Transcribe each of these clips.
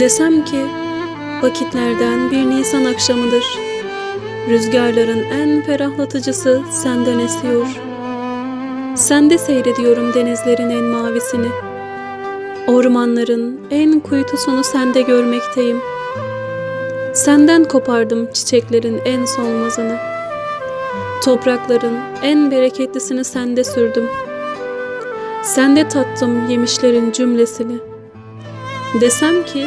Desem ki vakitlerden bir Nisan akşamıdır. Rüzgarların en ferahlatıcısı senden esiyor. Sende seyrediyorum denizlerin en mavisini. Ormanların en kuytusunu sende görmekteyim. Senden kopardım çiçeklerin en solmazını. Toprakların en bereketlisini sende sürdüm. Sende tattım yemişlerin cümlesini. Desem ki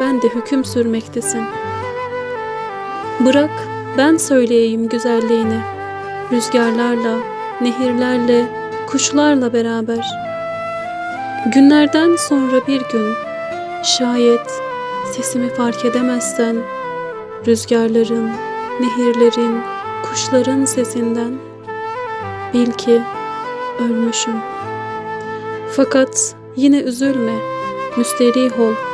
ben de hüküm sürmektesin. Bırak ben söyleyeyim güzelliğini, rüzgarlarla, nehirlerle, kuşlarla beraber. Günlerden sonra bir gün, şayet sesimi fark edemezsen, rüzgarların, nehirlerin, kuşların sesinden, bil ki ölmüşüm. Fakat yine üzülme, müsterih ol.